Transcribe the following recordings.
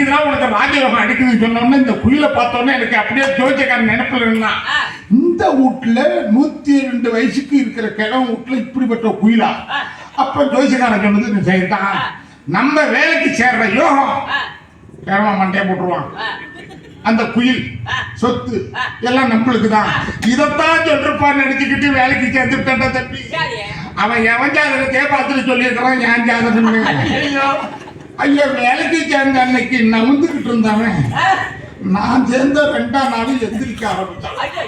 அடிக்குதுன்னா உனக்கு ராஜயோகம் அடிக்குதுன்னு சொன்னோன்னே இந்த குயிலை பார்த்தோன்னே எனக்கு அப்படியே ஜோதியக்காரன் நினைப்புல இருந்தான். இந்த வீட்டுல நூத்தி ரெண்டு வயசுக்கு இருக்கிற கிழவன் வீட்டுல இப்படிப்பட்ட குயிலா? அப்ப ஜோதியக்காரன் சொன்னது நீ சரிதான். நம்ம வேலைக்கு சேர்ற யோகம். கிழவன் மண்டையை போட்டுருவான். அந்த குயில் சொத்து எல்லாம் நம்மளுக்கு தான் இதைத்தான் சொல்லிருப்பான்னு நினைச்சுக்கிட்டு வேலைக்கு சேர்ந்துட்டா தம்பி. சரி அவன் எவன் ஜாதகத்தையே பார்த்துட்டு சொல்லியிருக்கிறான் என் ஜாதகம்னு. ஐயோ வேலைக்கு சேர்ந்த அன்னைக்கு நவுந்துக்கிட்டு இருந்தவன். நான் சேர்ந்த ரெண்டாம் நாள் எந்திரிக்க ஆரம்பிச்சான். ஐயோ.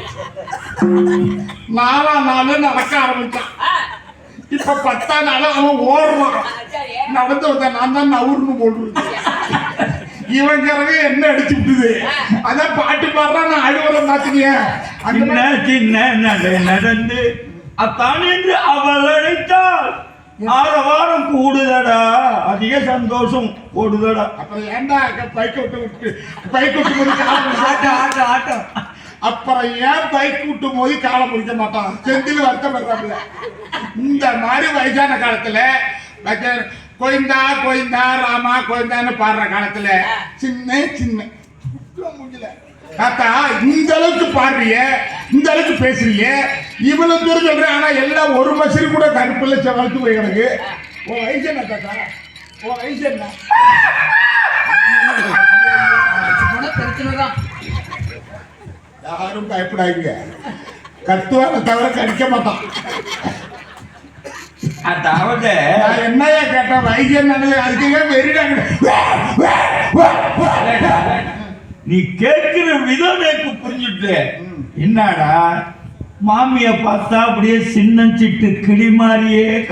நாலாம் நாள் நடக்க ஆரம்பிச்சான். இப்ப பத்தாம் நாள் அவன் ஓடுறான். நடந்து வந்த நான் தான் நவுர்னு போட்டுருக்கேன் இவன் கரவே என்ன அடிச்சு விட்டுது? அதான் பாட்டு பாடுறான் நான் அழுவரம் பாத்துக்கிய. நடந்து அத்தான் என்று அவள் அழைத்தாள். ஆரவாரம் கூடுதடா. அதிக சந்தோஷம் கூடுதடா அப்புறம் ஏன்டா பைக் விட்டு விட்டு பைக் விட்டு போது ஆட்டம் ஆட்டம் ஆட்டம் அப்புறம் ஏன் பைக் விட்டு போது காலம் முடிக்க மாட்டான்? செந்தில் வருத்தப்படுறாப்புல. இந்த மாதிரி வயசான காலத்துல கோயந்தா கோயந்தா ராமா கோயந்தான்னு பாடுற காலத்துல சின்ன சின்ன. முடியல. தாத்தா இந்த அளவுக்கு பாடுறிய இந்த அளவுக்கு பேசுறீங்க. இவ்வளவு தூரம் சொல்றேன் ஆனா எல்லாம் ஒரு மசிறு கூட கருப்புல செவழ்த்து போய் கிடக்கு. உன் வயசு என்ன தாத்தா? உன் வயசு என்ன? யாரும் பயப்படாதீங்க. கத்துவான தவிர கடிக்க மாட்டான். அதாவது நான் என்னையா கேட்டேன்? வயசு என்னன்னு? அதுக்கு வெறிடாங்க நீ கேட்கிற விதம் எனக்கு புரிஞ்சுட்டு. என்னடா? மாமிய பார்த்தா அப்படியே சின்ன சிட்டு கிளி மாதிரியே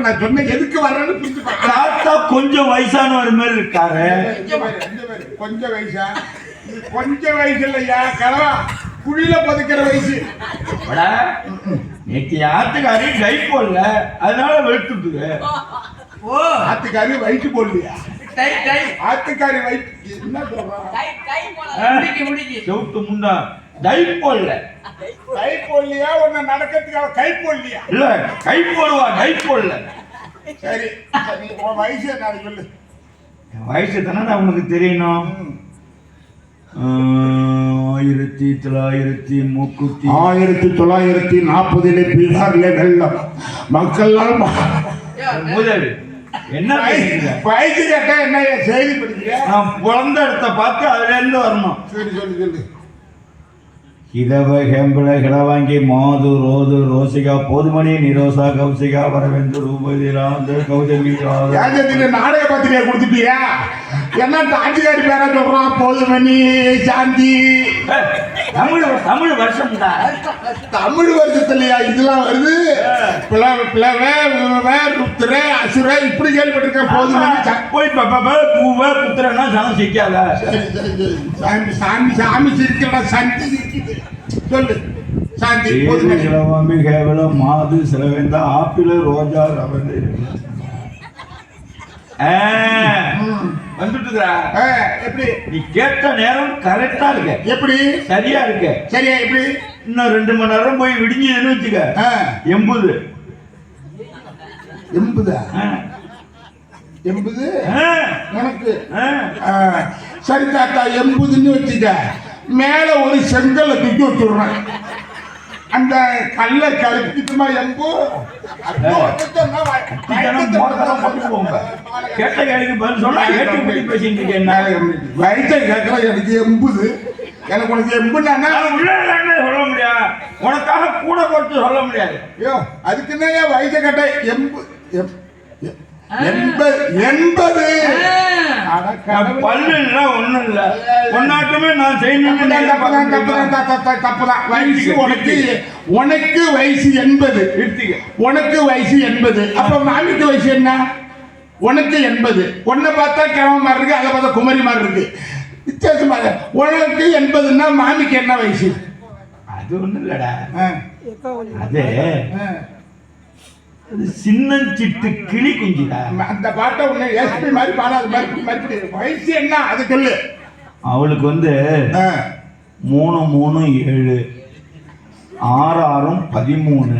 நான் சொன்னேன். எதுக்கு வர்றேன்னு புரிஞ்சுப்பா. தாத்தா கொஞ்சம் வயசானவர் மாதிரி இருக்காரு. கொஞ்சம் வயசா? இது கொஞ்சம் வயசு இல்லையா? கலவா குழியில பதுக்கிற வயசு. அடா, நேத்து ஆத்துக்காரி கை போடல. அதனால வெளுத்துட்டுது. ஓ. ஆத்துக்காரி வயிற்று போடலையா? ஆத்துக்காரி வயிற்று என்ன சொல்றான் செவுட்டு முண்டா. டை போடல. கை போடலையா? உன்னை நடக்கிறதுக்காக கை போடலையா? இல்ல கை போடுவா போடல. சரி சரி, உன் வயசு என்ன சொல்லு. என் வயசு தானே உனக்கு தெரியணும்? ஆயிரத்தி தொள்ளாயிரத்தி முப்பத்தி ஆயிரத்தி தொள்ளாயிரத்தி நாற்பதிலே பீகார்ல வெள்ளம். மக்கள்லாம் முதல் என்ன? வயசு கேட்டா என்ன செய்தி படிக்கிற நான் பிறந்த இடத்த பார்த்து அதுல இருந்து வரணும். சரி சொல்லு சொல்லு. இதவ ஹெம்பள கிளவாங்கி மாது ரோது ரோசிகா போதுமணி நிரோசா கௌசிகா வரவேந்து ரூபதி ராந்து கௌதமி நாடக பத்திரிகை கொடுத்துட்டியா? என்ன தாட்சிகாரி பேரா சொல்றான்? போதுமணி சாந்தி. தமிழ் தமிழ் வருஷம் தமிழ் வருஷத்துலயா? இதெல்லாம் வருது. பிளவ பிளவ விவவ, ருத்ர அசுர இப்படி கேள்விப்பட்டிருக்கேன். போதுமணி சா- போய் பப்ப பூவ புத்திரனா சனம் சிக்காத. சரி, சரி, சரி. சாமி சாமி சாமி சிரிக்கிறடா சாந்தி சிரிக்குது. சொல்லு. சாந்தி போதுமணி கிளவாம்பி கேவல மாது சிலவேந்தா ஆப்பிள் ரோஜா ரவந்து வந்துட்டுதுடா ஆ, எப்படி? நீ கேட்ட நேரம் கரெக்டா இருக்க. எப்படி? சரியா இருக்க. சரியா எப்படி? இன்னும் ரெண்டு மணி நேரம் போய் விடிஞ்சதுன்னு வச்சுக்க. எண்பது. எண்பதா? எண்பது? உனக்கு? சரி தாத்தா எண்பதுன்னு வச்சுக்க. மேல ஒரு செங்கலை தூக்கி வச்சுடுறேன். அந்த கல்லை கழுப்பிட்டுமா எம்பு. கேட்ட கேள்விக்கு பதில் சொன்னா ஏற்று பேசிட்டு இருக்கேன். வயிற்றை கேட்கற எனக்கு எம்புது. எனக்கு உனக்கு எம்புன்னா சொல்ல முடியாது உனக்காக கூட கொடுத்து சொல்ல முடியாது. ஐயோ அதுக்குன்னே வயசை கேட்ட எம்பு எம்- எம்- எண்பது எண்பது. அட நான் கடவுளே. பல்லு இல்ல ஒண்ணும் இல்ல. ஒன்னாட்டுமே நான் செய்யணும்னு தப்புதான். வயசு உனக்கு உனக்கு வயசு எண்பது. உனக்கு வயசு எண்பது. அப்ப மாமிக்கு வயசு என்ன? உனக்கு எண்பது. உன்னை பார்த்தா கிழமை மாதிரி இருக்கு அதை பார்த்தா குமரி மாதிரி இருக்கு. வித்தியாசமா. உனக்கு எண்பதுன்னா மாமிக்கு என்ன வயசு? அது ஒண்ணும் இல்லடா. அது சின்னஞ்சிட்டு கிளி குஞ்சுடா. அந்த பாட்டை உன்னை எஸ்பி மாதிரி பாடாத மாதிரி மறுபடி வயசு என்ன? அது சொல்லு. அவளுக்கு வந்து மூணு மூணு ஏழு ஆறு ஆறும் பதிமூணு.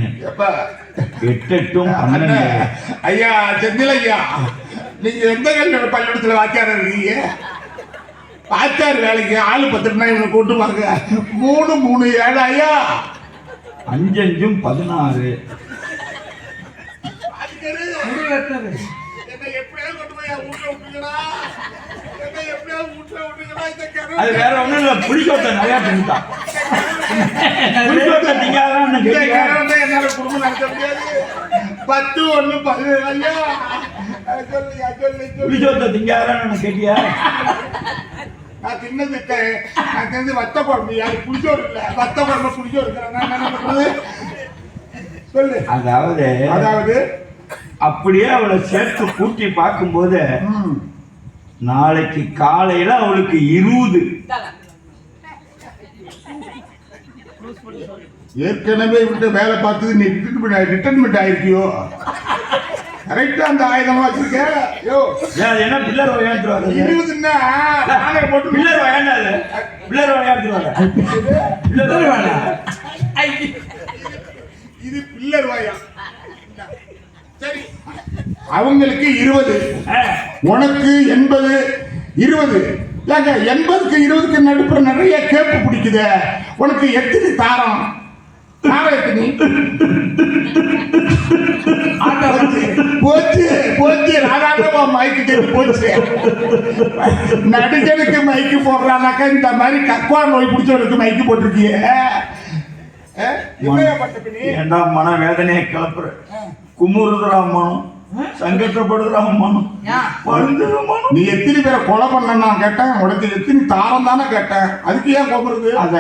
எட்டு எட்டும் பன்னெண்டு. ஐயா செந்தில் ஐயா நீங்க எந்த கல்யாண பள்ளிக்கூடத்துல வாத்தியார் இருக்கீங்க? வாத்தியார் வேலைக்கு ஆளு பத்துனா இவனை கூட்டு வாங்க. மூணு மூணு ஏழாயா அஞ்சஞ்சும் பதினாறு முடி வெட்டுறது என்னை எப்படியாவது கொண்டு போய் என் வீட்டுல விட்டுக்கடா என்னை எப்படியாவது வீட்டுல விட்டுக்கடா இந்த அது வேற ஒண்ணும் இல்ல புளிச்சோட்டை நிறைய தின்னுட்டான் புளிச்சோட்டை திங்காதான் என்னால குடும்பம் நடத்த முடியாது. பத்து ஒண்ணு பதினேழு புளிச்சோட்டை திங்காதான் கேட்டியா நான் தின்னது நான் தின்னது வத்த குழம்பு. யாரு புளிச்சோறு இல்ல. வத்த குழம்பு புளிச்சோறு. இருக்கிறேன் நான் என்ன பண்றது சொல்லு. அதாவது அதாவது அப்படியே அவளை சேர்த்து கூட்டி பார்க்கும்போது நாளைக்கு காலையில அவளுக்கு இருபது. ஏற்கனவே விட்டு வேலை பார்த்தது நீ ரிட்டர்ன்மெண்ட் ஆயிருக்கியோ? கரெக்டா அந்த ஆயுதம் வச்சிருக்க யோ. என்ன பில்லர் விளையாண்டுருவாரு இருபதுன்னா? போட்டு பில்லர் விளையாண்டாது பில்லர் விளையாண்டுருவாரு பில்லர் ஐ, இது பில்லர் வாயா அவங்களுக்கு இருபது. உனக்கு எண்பது. இருபது. ஏங்க எண்பதுக்கு இருபதுக்கு நடுப்புற நிறைய கேப்பு பிடிக்குதே. உனக்கு எத்தனை தாரம்? தாரம் எத்தனை? போச்சு போச்சு. மைக்கு தெரிஞ்சு போச்சு. நடிகனுக்கு மைக்கு போடுறானாக்கா இந்த மாதிரி கக்குவா நோய் பிடிச்சவனுக்கு மைக்கு போட்டிருக்கியே? ஏண்டா மன வேதனையை கிளப்புற குமுறுதுரா நீ எத்தனை பேரை கொலை பண்ண நான் கேட்டேன். உனக்கு எத்தனை தாரம் தானே கேட்டேன். அதுக்கு ஏன் கோபுறது அத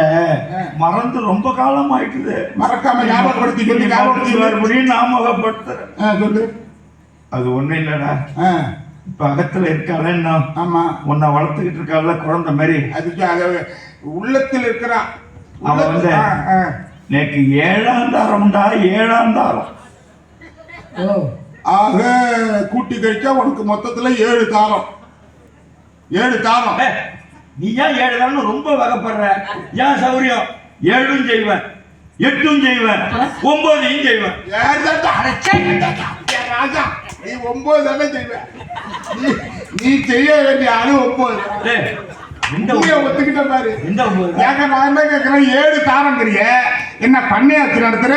மறந்து ரொம்ப காலம் ஆயிட்டுது மறக்காம ஞாபகப்படுத்தி சொல்லி ஞாபகப்படுத்தி ஞாபகப்படுத்துறேன் சொல்லு. அது ஒண்ணு இல்லடா. இப்ப அகத்துல இருக்கால இன்னும். ஆமா. உன்னை வளர்த்துக்கிட்டு இருக்கால குழந்தை மாதிரி. அதுக்கு அத உள்ளத்தில் இருக்கிறான் அவன் வந்து. நேக்கு ஏழாம் தாரம்டா ஏழாம் தாரம். ஓ. ஆக கூட்டி கழிச்சா உனக்கு மொத்தத்துல ஏழு தாரம். ஏழு தாரம். நீ ஏன் ஏழு தாரம் ரொம்ப வகைப்படுற? ஏன் சௌரியம்? ஏழும் செய்வேன். எட்டும் செய்வேன். ஒன்பதையும் செய்வேன். ராஜா நீ ஒன்பது தானே செய்வ. நீ- செய்ய வேண்டிய ஆளு ஒன்பது? ஒத்துக்கிட்ட பாரு? ஏங்க நான் என்ன கேட்கிறேன் ஏழு தாரங்கிறிய என்ன பண்ணையாச்சு நடத்துற?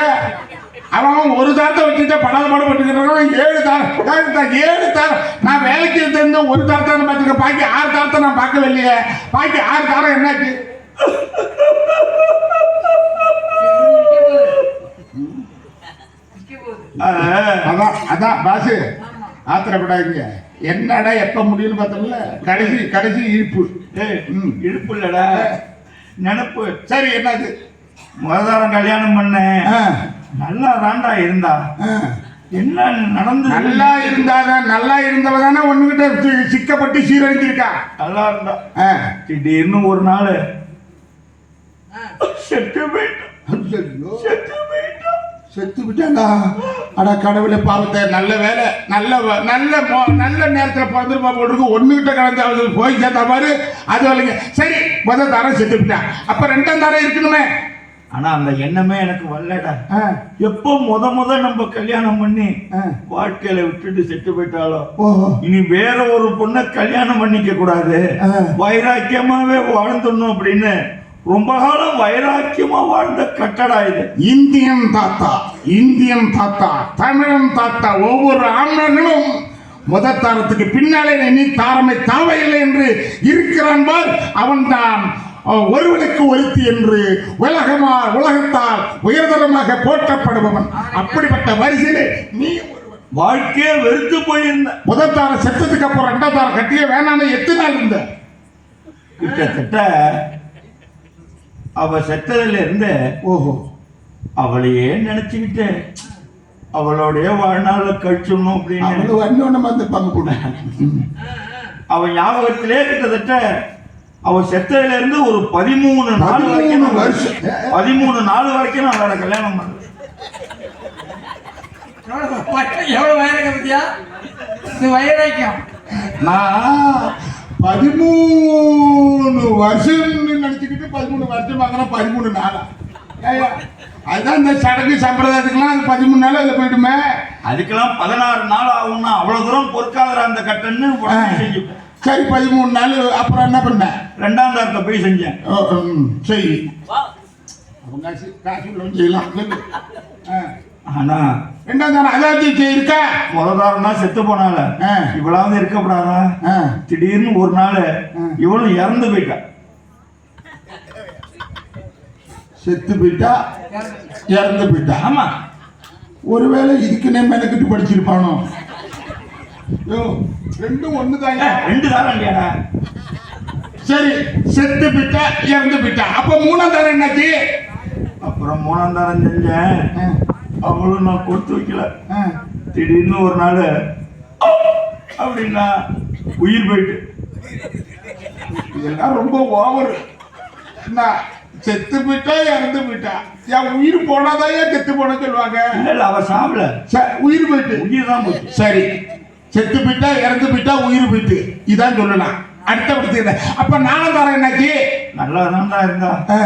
அவன் ஒரு தாரத்தை வச்சுட்டு படாத பாடு பட்டுக்கிறான் ஏழு தாரம் ஏழு தாரம், நான் வேலைக்கு தெரிஞ்ச ஒரு தாரத்தை நான் பாக்கி ஆறு தாரத்தை நான் பார்க்கவே இல்லையே பாக்கி ஆறு தாரம் என்னாச்சு? அதான் அதான் பாசு ஆத்திரப்படாதீங்க. என்னடா எப்ப முடியும்னு பார்த்தோம்ல? கடைசி கடைசி இழுப்பு. இடுப்பு இல்லடா நினப்பு. சரி என்னது முததாரம் கல்யாணம் பண்ணேன். நல்லா தாண்டா இருந்தா. ஆ. என்ன நடந்தது? நல்லா இருந்தாதான் நல்லா இருந்தவ தானே ஒண்ணுகிட்ட சி- சிக்கப்பட்டு சீரழிஞ்சிருக்கா? நல்லா இருந்தா ஆ. திடீர்னு ஒரு நாள். செத்து போயிட்டான் ஐயையோ, செத்து போயிட்டான் செத்து விட்டாளா அட கடவுளை பாவத்தை நல்ல வேலை நல்ல நல்ல நல்ல நேரத்துல பிறந்திருப்பா போட்டுருக்கு. ஒண்ணுகிட்ட கலந்து அவளுக்கு போய் சேர்த்த மாதிரி அது வரலைங்க. சரி முதல் தாரம் செத்து விட்டான் அப்ப ரெண்டாம் தாரம் இருக்கணுமே. ஆனா அந்த எண்ணமே எனக்கு வரலடா. எப்போ முத முத நம்ம கல்யாணம் பண்ணி. வாழ்க்கையில விட்டுட்டு செத்து போயிட்டாலோ இனி வேற ஒரு பொண்ணை கல்யாணம் பண்ணிக்க கூடாது. வைராக்கியமாவே வாழ்ந்துடணும் அப்படின்னு ரொம்ப காலம் வைராக்கியமா வாழ்ந்த கட்டடா இது. இந்தியன் தாத்தா இந்தியன் தாத்தா தமிழன் தாத்தா ஒவ்வொரு ஆண்மகனும் முதல் தாரத்துக்கு பின்னாலே எண்ணி தாரமை தாவையில்லை என்று இருக்கிறான் பார். அவன்தான் அஹ், ஒருவனுக்கு ஒருத்தி என்று உலகமா உலகத்தால் உயர்தரமாக போற்றப்படுபவன். அப்படிப்பட்ட வரிசையிலே நீ ஒருவன். வாழ்க்கையே வெறுத்து போயிருந்த. முதல் தாரம் செத்ததுக்கு அப்புறம் ரெண்டாம் தாரம் கட்டிய வேணான்னு எத்தனை நாள் இருந்த. கிட்டத்தட்ட அவ செத்ததுல இருந்து ஓஹோ. அவளையே நினைச்சுக்கிட்டு அவளோடைய வாழ்நாள கழிச்சிடணும் அப்படின்னு. அன்னோன்னு வந்து பங்கு போடுவேன் அவ ஞாபகத்திலே கிட்டத்தட்ட அவ செத்ததுல இருந்து ஒரு பதிமூணு நாள் வரைக்கும் வருஷம். பதிமூணு நாள் வரைக்கும் நான் வேற கல்யாணம் பண்ணேன். எவ்வளவு வய- எவ்வளவு வயலுங்க பத்தியா? இது வைராக்கியம் நான் பதிமூணு வருஷம்னு நினைச்சுக்கிட்டு பதிமூணு வருஷம் வாங்கினா பதிமூணு நாளா? அதுதான் இந்த சடங்கு சம்பிரதாயத்துக்குலாம் அது பதிமூணு நாள் அதில் போயிடுமே அதுக்கெல்லாம் பதினாறு நாள் ஆகும்னா அவ்வளவு தூரம் பொறுக்காதற அந்த கட்டன்னு உடனே செஞ்சுட்டேன் சரி பதிமூணு நாள் அப்புறம் என்ன பண்ண? ரெண்டாம் தாரத்தை போய் செஞ்சேன். ஓ, ம், சரி. காசு காசு உள்ளவன் செய்யலாம். ஆனா ரெண்டாம் தானே அதாச்சும் இருக்கா? முததாரம்னா செத்து போனால ஆ. இவ்வளவு இருக்கக்கூடாதா? ஆ. திடீர்னு ஒரு நாள் இவளும் இறந்து போயிட்டா. செத்து போயிட்டா? இறந்து போயிட்டா. ஆமா. ஒருவேளை இதுக்குன்னே மெனக்கிட்டு படிச்சிருப்பானோ? ரெண்டும் ஏ, ரெண்டு தாரம் இல்லையாடா? சரி செத்து போயிட்டா இறந்து போயிட்டா. அப்ப மூணாம் தாரம் என்னாச்சு? அப்புறம் மூணாம் தாரம் செஞ்சேன். அவளும் நான் கொடுத்து வைக்கல. திடீர்னு ஒரு நாள் அப்படின்னா உயிர் போயிட்டு. இதெல்லாம் ரொம்ப ஓவர். செத்து போயிட்டா இறந்து போயிட்டா. என் உயிர் போனாதான் ஏன் செத்து போன சொல்லுவாங்க. இல்ல அவ சாப்பிடல. உயிர் போயிட்டு. உயிர் தான் போச்சு. சரி செத்து போயிட்டா இறந்து போயிட்டா உயிர் போயிட்டு. இதான் சொல்லலாம் அடுத்தபடுத்து என்ன? அப்ப நாலாம் தாரம் என்னாச்சு? நல்லா தான்டா இருந்தா ஆ,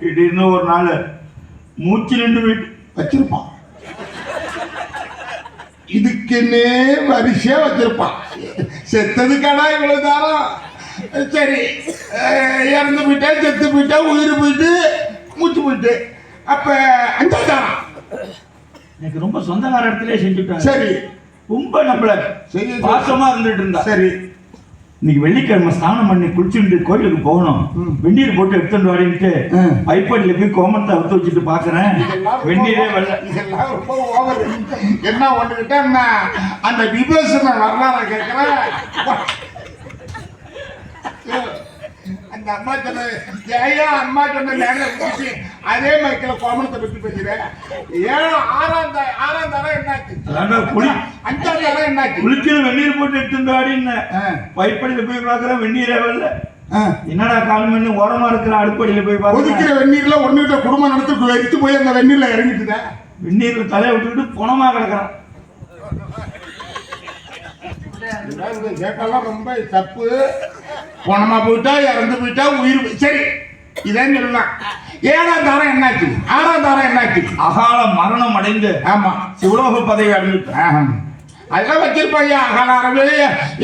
திடீர்னு ஒரு நாள் மூச்சு நின்று போயிட்டு. வச்சிருப்பான். இதுக்குன்னே வரிசையா வச்சிருப்பான். செத்ததுக்காடா இவ்வளவு தாரம் சரி. இறந்து போயிட்டா செத்து போயிட்டா உயிர் போயிட்டு மூச்சு போயிட்டு. அப்ப அஞ்சாம் தாரம் எனக்கு ரொம்ப சொந்தக்கார இடத்துல செஞ்சுட்டாங்க சரி. ரொம்ப நம்மள பாசமா இருந்துட்டு இருந்தா. சரி. இன்னைக்கு வெள்ளிக்கிழமை ஸ்நானம் பண்ணி குளிச்சுட்டு கோயிலுக்கு போகணும். வெந்நீர் போட்டு எடுத்துட்டு வாடின்ட்டு ம். பைப்படியில போய் கோமத்தை அவுத்து வச்சுட்டு பாக்குறேன். ரொம்ப வெந்நீரே வரல. என்ன ஒண்ணுகிட்ட அந்த விபூஷண வரலாறு கேட்கிறேன். அந்த அம்மா சொன்ன ஏயா அம்மா சொன்ன நேரம் பிடிச்சி அதே மைக்கில் கோமணத்தை பற்றி பேசுறேன். ஏழு ஆறாம் தா- ஆறாம் தரம் என்னாச்சு? அஞ்சாம் தரம் என்னாச்சு? குளிக்கிற வெந்நீர் போட்டு எடுத்துட்டு வாடின்னு ஆ, பைப்படியில போய் பாக்குறேன் வெந்நீரே வரல. என்னடா கால் மணி ஓரமா இருக்கிற அடுப்படியில போய் கொதிக்கிற பாக்குறேன் வெந்நீர்ல ஒண்ணுகிட்ட குடும்பம் நடத்தி வெடித்து போய் அந்த வெந்நீர்ல இறங்கிட்டுதான் வெந்நீர்ல தலையை விட்டுக்கிட்டு குணமா கிடக்குறான். இந்த கேட்டெல்லாம் ரொம்ப தப்பு. போனமா போயிட்டா இறந்து போயிட்டா உயிர் சரி இதான் சொல்லலாம் ஏழாம் தாரம் என்னாச்சு? ஆறாம் தாரம் என்னாச்சு? அகால மரணம் அடைந்து ஆமா. சிவலோக பதவி ஆஹம். அதெல்லாம் வச்சிருப்பாங்க அகலாரவு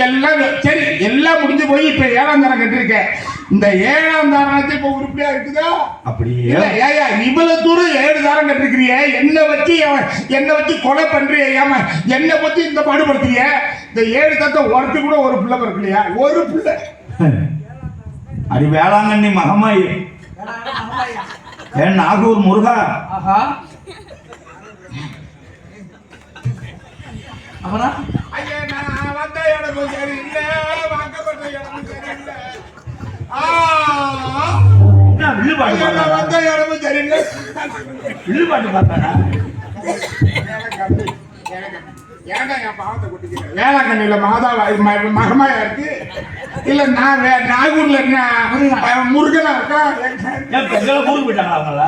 எல்லாம் சரி எல்லாம் முடிஞ்சு போய் இப்ப ஏழாம் தாரம் கட்டிருக்கேன். இந்த ஏழாம் தாரம் இப்ப உருப்படியா இருக்குதா? அப்படியே. ஏய்யா, இவ்வளவு தூரம் ஏழு தாரம் கட்டிருக்கிறிய. என்ன வச்சு என்ன வச்சு கொலை பண்றிய ஏமா. என்ன பத்தி இந்த பாடுபடுத்துறிய? இந்த ஏழு தத்தை ஒருத்து கூட ஒரு பிள்ளை பிறக்கலையா? ஒரு பிள்ளை. அடி வேளாங்கண்ணி மகமாயி. ஏன் நாகூர் முருகா? அப்புறம் ஐயா, நான் வந்த இடமும் சரியில்லை, வாக்கப்பட்ட இடமும் நான்? வந்த இடமும் சரியில்லை. வில்லு பாட்டு பாடுறானா? எனக்கு அப்படி, எனக்கு அப்படி. ஏன்டா என் பாவத்தை கொட்டிக்கிற? வேளாங்கண்ணியில மாதாவா மகமாயா இருக்கு இல்ல நான் நாகூர்ல என்ன முருகனா இருக்கா ஊருக்கு போயிட்டாங்களா அவங்கள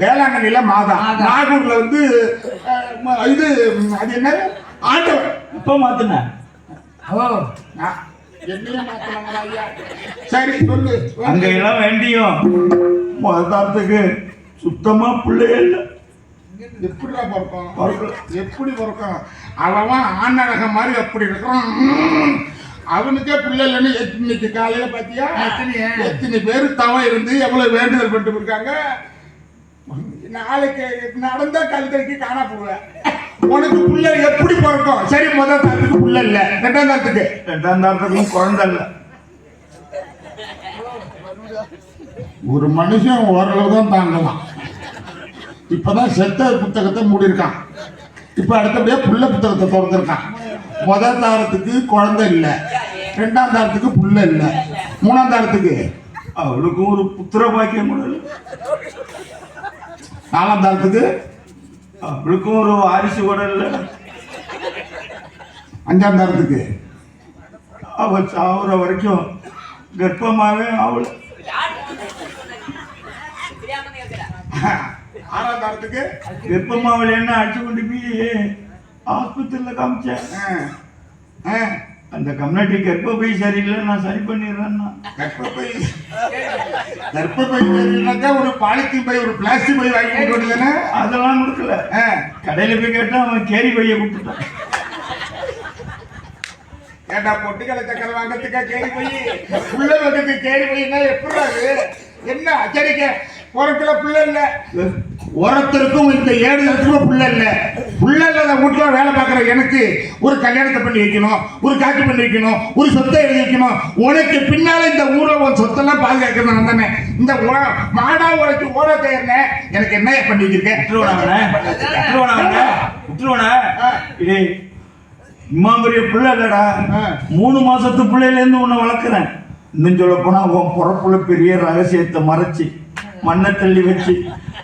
ஐயோ, வேளாங்கண்ணியில மாதா. நாகூர்ல வந்து இது அது என்ன ஆண்டவர். இப்ப மாத்துன? சரி சொல்லு. அங்க எல்லாம் வேண்டியும். மதத்தாரத்துக்கு சுத்தமா பிள்ளையே இல்லை. எப்படிடா பிறக்கும். எப்படி பிறக்கும்? அவன் ஆண்ணழகம் மாதிரி அப்படி இருக்கிறான். அவனுக்கே பிள்ளை இல்லைன்னு இன்னைக்கு காலையில பாத்தியா? எத்தனை பேர் தவம் இருந்து எவ்வளவு வேண்டுதல் பண்ணிட்டு இருக்காங்க? நாளைக்கு நடந்தா கழுதைக்கு காணா போடுவேன். உனக்கு புள்ள எப்படி பிறக்கும்? சரி முதல் தாரத்துக்கு புள்ள இல்ல. ரெண்டாம் தாரத்துக்கு. ரெண்டாம் தாரத்துக்கும் குழந்தை இல்லை. ஒரு மனுஷன் ஓரளவு தான் தாங்கலாம். இப்பதான் செத்த புத்தகத்தை மூடியிருக்கான். இப்ப அடுத்தபடியா புள்ள புத்தகத்தை திறந்திருக்கான். முதல் தாரத்துக்கு குழந்தை இல்லை. ரெண்டாம் தாரத்துக்கு புள்ள இல்லை. மூணாம் தாரத்துக்கு. அவளுக்கும் ஒரு புத்திர பாக்கியம் கூட நாலாம் தாரத்துக்கு அவளுக்கும் ஒரு வாரிசு கூட இல்லை. அஞ்சாம் தாரத்துக்கு அவ சாவுற வரைக்கும் கர்ப்பமாவே அவள் ஆறாம் தாரத்துக்கு என்ன அடிச்சு கொண்டு போய் ஆஸ்பத்திரியில காமிச்சேன். ஆ, அந்த கம்யூனிட்டி கர்ப்பப்பை சரியில்லை நான் சரி பண்ணிடுறேன்னா. கர்ப்பப்பை கர்ப்பப்பை சரியில்லைனாக்கா ஒரு பாலித்தீன் பை ஒரு பிளாஸ்டிக் பை வாங்கி கொண்டு வந்தேனே அதெல்லாம் கொடுக்கல. கடையில் போய் கேட்டா அவன் கேரி பையை கொடுத்துட்டான் ஏண்டா பொட்டுக்கடை சக்கரை வாங்கறதுக்கா கேரி போய் புள்ள வந்து கேரி போயின்னா எப்படி அது? என்ன அச்சரிக்க பிறக்கல புள்ள இல்ல. ஒருத்தருக்கும் இந்த ஏழு லட்சம் புள்ள இல்ல. புள்ள இல்லாத வீட்டுல வேலை பார்க்குற எனக்கு ஒரு கல்யாணத்தை பண்ணி வைக்கணும் ஒரு காட்சி பண்ணி வைக்கணும் ஒரு சொத்தை எழுதி வைக்கணும். உனக்கு பின்னால இந்த ஊர்ல உன் சொத்தெல்லாம் பாதுகாக்கணும் நான் தானே. இந்த மாடா உழைச்சு ஓட தேர்னே எனக்கு என்ன பண்ணி வச்சிருக்கேன் இம்மா பெரிய பிள்ளை இல்லடா. மூணு மாசத்து பிள்ளையில இருந்து உன்னை வளர்க்குறேன். இன்னும் சொல்ல போனா உன் பிறப்புல பெரிய ரகசியத்தை மறைச்சு மண்ணை தள்ளி வச்சு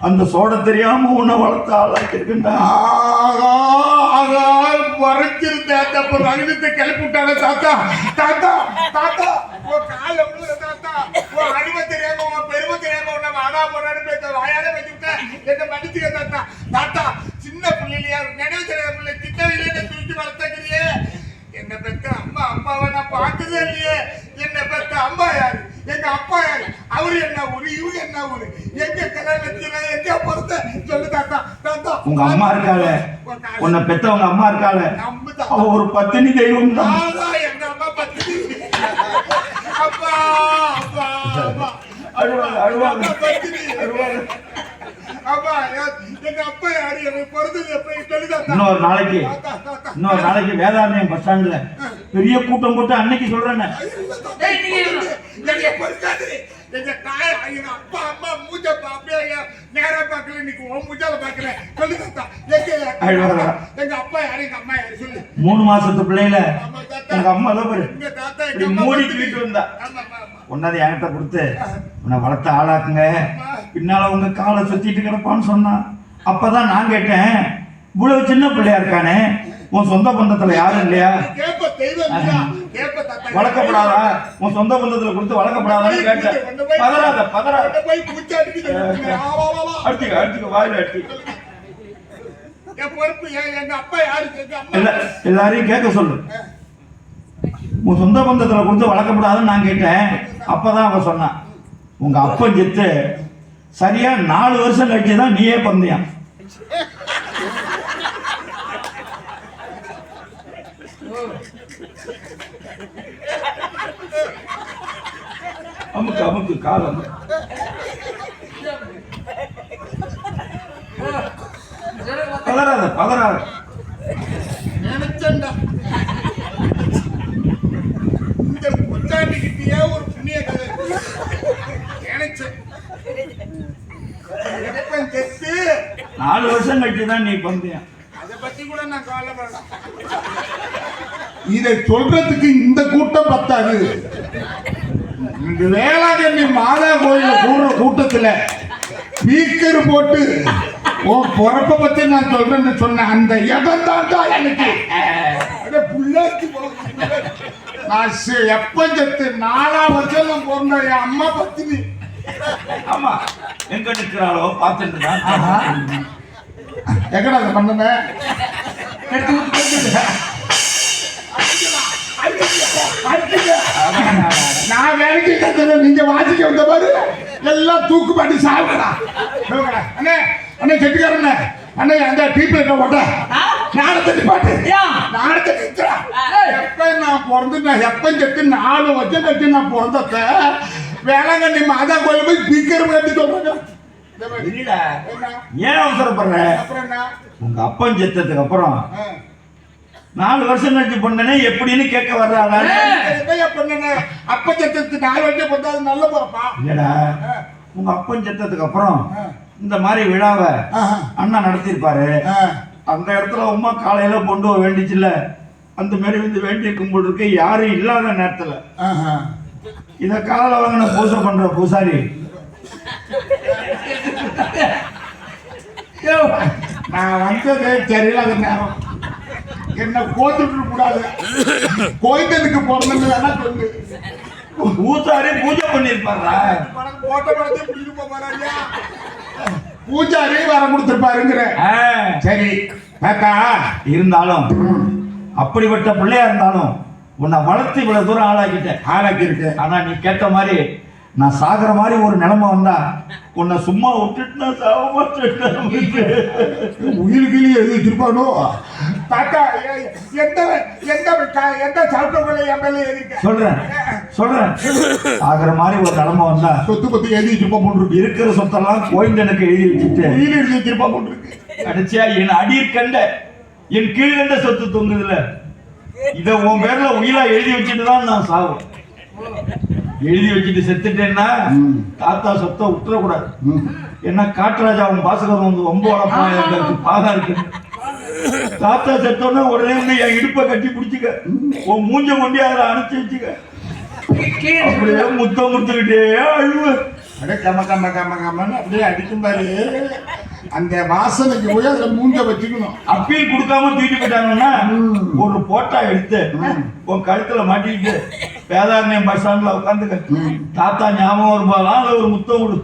அந்த சோட தெரியாம உன்னை வளர்த்த ஆளாக்கிருக்கா ஆகா, ஆகா, மறைச்சிருந்த அந்த அப்ப கிளப்பி விட்டாங்க தாத்தா தாத்தா தாத்தா உன் கால விழுந்த தாத்தா. உன் அடிமை தெரியாம உன் பெருமை தெரியாம உன்னை ஆனா போறான்னு பேச வாயால வச்சுக்கிட்டேன் என்ன மன்னிச்சுக்க தாத்தா. தாத்தா சின்ன பிள்ளைலையா நினைவு தெரியாத பிள்ளை சின்ன வயசுல என்ன தூக்கி வளர்த்தக்கிறியே. என்ன பெத்த அம்மா அப்பாவை நான் பார்த்ததே இல்லையே. என்ன பெத்த அம்மா யாரு? எங்க அப்பா யாரு? அவரு என்ன ஊரு? இவரு என்ன ஊரு? எங்க கல்யாணம் எங்க பிறந்த? சொல்லு தாத்தா தாத்தா. உங்க அம்மா இருக்காள. உன்னை பெத்தவங்க அம்மா இருக்காள. அவ ஒரு பத்தினி தெய்வம் தான். எங்க அம்மா பத்தினி. அப்பா, அப்பா, அப்பா. அழுவாங்க, அழுவாங்க. அப்பா பத்தினி. அப்பா, எ- எங்க அப்பா யாரு? எனக்கு பிறந்தது. இன்னொரு நாளைக்கு. இன்னொரு நாளைக்கு வேதாரண்யம் பஸ் ஸ்டாண்ட்ல பெரிய கூட்டம் போட்டு அன்னைக்கு பொறுக்காது. எங்க தாய், எங்க அப்பா, அம்மா மூஞ்ச பா- அப்படியே என் நேரா இன்னைக்கு உன் மூஞ்சால பார்க்கிறேன். சொல்லு தாத்தா. எங்க. எங்க அப்பா யாரு? எங்க அம்மா யாரு? சொல்லு. மூணு மாசத்து பிள்ளையில. உங்க அம்மா தான் பாரு எங்க தாத்தா, எங்க பத்தினி. வீட்டு வந்தா. ஒன்னாவது என்கிட்ட கொடுத்து உன்னை வளர்த்த ஆளாக்குங்க பின்னால உங்க காலை சுத்திட்டு கிடப்பான்னு சொன்னான் அப்பதான் நான் கேட்டேன் இவ்வளவு சின்ன பிள்ளையா இருக்கானே? உன் சொந்த பந்தத்துல யாரும் இல்லையா. வளர்க்கப்படாதா? உன் சொந்த பந்தத்துல கொடுத்து வளர்க்கப்படாதான்னு கேட்டேன். பதறாத பதறாத. அடிச்சுக்க அடிச்சுக்க வாயில அடிச்சு. என் பொறுப்பு என் எங்க அப்பா யாரு? எங்க அம்மா. எல்லா எல்லாரையும் கேட்க சொல்லு. உன் சொந்த பந்தத்துல கொடுத்து வளர்க்கப்படாதுன்னு நான் கேட்டேன். அப்பதான் அவ சொன்னான் உங்க அப்பன் செத்து சரியா நாலு வருஷம் கழிச்சு தான் நீயே பந்தயம். அமுக்கு அமுக்கு காலம் அமுக்கு. பதறாத பதறாத நினைச்சேன்டா. இந்த பூச்சாட்டிக்கிட்டே ஒரு புண்ணிய கதை? நினைச்சேன். எப்பன் செத்து நாலு வருஷம் கழிச்சு தான் நீ பந்தயம் அதை பத்தி கூட நான் கவலைப்படலாம் இதை சொல்றதுக்கு இந்த கூட்டம் பத்தாது. இந்த வேளாங்கண்ணி மாதா கோயில கூடுற கூட்டத்துல ஸ்பீக்கர் போட்டு உன் பொறப்ப பத்தி நான் சொல்றேன்னு சொன்ன அந்த இடம் தான்டா எனக்கு. நான் செ- எப்ப செத்து நாலாம் வருஷம் நான் பிறந்த என் அம்மா பத்தினி. ஆமா. எங்க நிக்கிறாளோ பார்த்துட்டு தான் எங்கடா அதை எடுத்து போட்டு நான் வேலைக்கு கத்துறேன் நீங்க வாசிக்க வந்த பாரு எல்லாம் தூக்கு பாட்டி சாப்பிடா அண்ணே அண்ணே செட்டுக்காரண்ணே. அண்ணே அந்த டீ பிளேட்டை போட்ட நாடத்தை பாட்டு? நாடத்தை நிற்கிறா எப்ப நான் பிறந்து நான் எப்ப செத்து நாலு வருஷம் கழிச்சு நான் பிறந்தத வேளாங்கண்ணி மாதா கோயில் போய் ஸ்பீக்கர் கட்டி மாதிரி. இல்லடா? ஏன் அவசரப்படுற உங்க அப்பன் செத்ததுக்கு அப்புறம். நாலு வருஷம் கழிச்சு பொண்ணனே எப்படின்னு கேட்க வர்றாங்க? அப்ப செத்துக்கு நாலு வருஷம் அது நல்ல பிறப்பா இல்லடா உங்க அப்பன் செத்ததுக்கு அப்புறம். இந்த மாதிரி விழாவை. அண்ணா நடத்திருப்பாரு. அந்த இடத்துல உமா காலையில கொண்டு போக வேண்டிச்சுல அந்த மாதிரி வந்து வேண்டிய கும்பிடு இருக்கு யாரும் இல்லாத நேரத்துல. இத காலைல வாங்கின பூசை பண்ற பூசாரி. நான் வந்தது தெரியல அது நேரம். என்ன கோத்துட்டு கூடாது கோயந்தனுக்கு பிறந்தது வேணா சொல்லு. பூசாரி பூஜை பண்ணிருப்பாரா? போட்ட படத்தை பிடிச்சிட்டு போறாங்க பூஜாரி வர கொடுத்துருப்பாருங்கிற. சரி இருந்தாலும் அப்படிப்பட்ட பிள்ளையா இருந்தாலும் உன்னை வளர்த்து இவ்வளவு தூரம் ஆளாக்கிட்டேன். ஆளாக்கி இருக்கு ஆனா நீ கேட்ட மாதிரி நான் சாகுற மாதிரி ஒரு நிலைமை வந்தா உன்னை சும்மா விட்டுட்டு நான் சாக மாட்டேன் உயிர் கிளி எழுதி திருப்பானோ தாத்தா எந்த எந்த எந்த சட்டங்களை எம்எல்ஏ எழுதிருக்க சொல்றேன் சொல்றேன். சாகுற மாதிரி ஒரு நிலைமை வந்தா சொத்து பத்தி எழுதி திருப்பா போட்டுருக்கு இருக்கிற சொத்தெல்லாம் கோயந்தனுக்கு எழுதி வச்சுட்டு உயிர் எழுதி திருப்பா போட்டுருக்கு கடைசியா என் அடிற்கண்ட என் கீழ்கண்ட சொத்து தொங்குதுல இத உன் பேர்ல உயிரா எழுதி வச்சுட்டு தான் நான் சாவும் எழுதி வச்சுட்டு செத்துட்டேன்னா. தாத்தா சொத்தை விட்டுறக்கூடாது. என்ன காட்டுராஜா உன் பாசகம் வந்து ரொம்ப அதுக்கு பாதா இருக்கு தாத்தா செத்தோன்னா உடனே வந்து என் இடுப்பை கட்டி பிடிச்சிக்க. உன் மூஞ்ச கொண்டு அதில் அணைச்சி வச்சுக்க. அப்படியே முத்தம் முத்துக்கிட்டே அழுவு. அப்படியே கம கம கம கமன்னு அப்படியே அடிக்கும் பாரு. அந்த வாசனைக்கு போய் அதுல மூஞ்ச வச்சுக்கணும். அப்பீல் கொடுக்காம தூக்கிட்டு போயிட்டாங்கன்னா ஒரு போட்டா எடுத்து உன் கழுத்துல மாட்டிக்கிட்டு வேதாரண்யம் பஸ் ஸ்டாண்ட்ல உட்காந்துக்க. தாத்தா ஞாபகம் வரும்போதெல்லாம் அதுல ஒரு முத்தம் கொடு.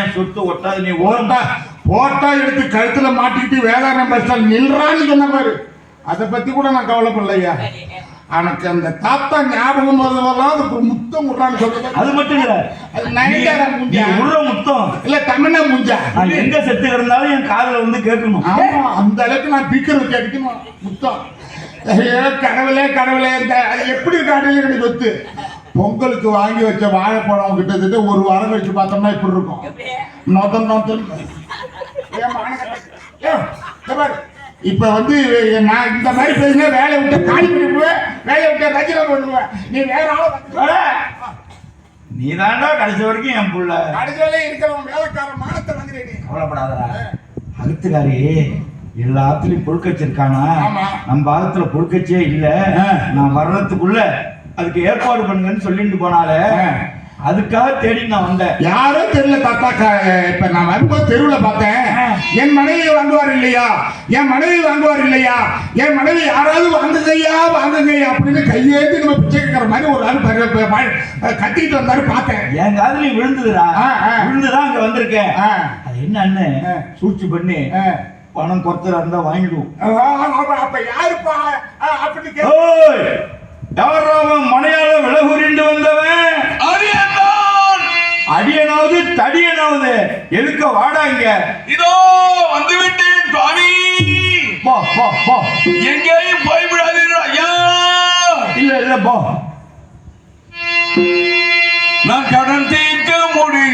என் சொத்து ஒட்டாது நீ ஓரண்டா போட்டா எடுத்து கழுத்துல மாட்டிக்கிட்டு வேதாரண பஸ் ஸ்டாண்ட் நில்றான்னு சொன்ன பாரு. அதை பத்தி கூட நான் கவலைப்படலையா? எனக்கு அந்த தாத்தா ஞாபகம் வருவதெல்லாம் அதுக்கு ஒரு முத்தம் விடுறான்னு சொல்றது அது மட்டும் இல்ல. அது நயன்தாரா மூஞ்சா? உள்ள முத்தம். இல்ல தமிழா மூஞ்சா? எங்க செத்து கிடந்தாலும் என் காதுல வந்து கேட்கணும். ஆமா அந்த அளவுக்கு நான் பீக்கர் வச்சு அடிக்கணும் முத்தம். கடவுளே கடவுளே இந்த அது எப்படி காட்டில எனக்கு சொத்து? பொங்கலுக்கு வாங்கி வச்ச வாழைப்பழம் கிட்டத்தட்ட ஒரு வாரம் கழிச்சு பார்த்தோம்னா இப்படி இருக்கும்? நோத்தம் நோத்தம். ஏன் இப்ப வந்து நான் இந்த மாதிரி பேசினா வேலையை விட்டு காலி பண்ணிடுவேன். வேலையை விட்டு ரஜினா பண்ணுவேன் நீ வேற ஆளை நீ தாண்டா கடைசி வரைக்கும் என் புள்ள. கடைசி வேலையை இருக்கிறவன் வேலைக்காரன் மானத்தை வந்துடுறேன் நீ. கவலைப்படாதடா. அழுத்துக்காரி எல்லாத்துலயும் புழுக்கச்சிருக்கானா ஆமா. நம்ம பாகத்துல புழுக்கச்சே இல்ல. நான் வர்றதுக்குள்ள அதுக்கு ஏற்பாடு பண்ணுங்கன்னு சொல்லிட்டு போனாலே. அதுக்காக தேடி நான் வந்தேன். யாரோ தெரியல தாத்தா இப்ப நான் வரும்போது தெருவுல பார்த்தேன். என் மனைவி வாங்குவார் இல்லையா? என் மனைவி வாங்குவார் இல்லையா? என் மனைவி யாராவது வாங்குகையா வாங்குகையா அப்படின்னு கையேந்தி நம்ம பிச்சை கேட்கிற மாதிரி ஒரு ஆள் கத்திட்டு வந்தாரு பார்த்தேன். என் ஆ, ஆ. விழுந்துதான் அங்க வந்திருக்கேன். அது என்னன்னு ஆ. சூழ்ச்சி பண்ணி. பணம் கொத்தரா இருந்தா வாங்கிடுவோம். அப்ப- யாருப்பா? அப்படின்னு கே- ஓய் யாரோ அவன் மனையால விலகுறிண்டு வந்தவன்? அடியனாவது தடியனாவது. எதுக்க வாடா இங்க. இதோ வந்துவிட்டேன் சுவாமி. போ போ போ. எங்கேயும் போய்விடாதீர்கள் ஐயா. இல்ல இல்ல போ. நான் கடன் தீர்க்க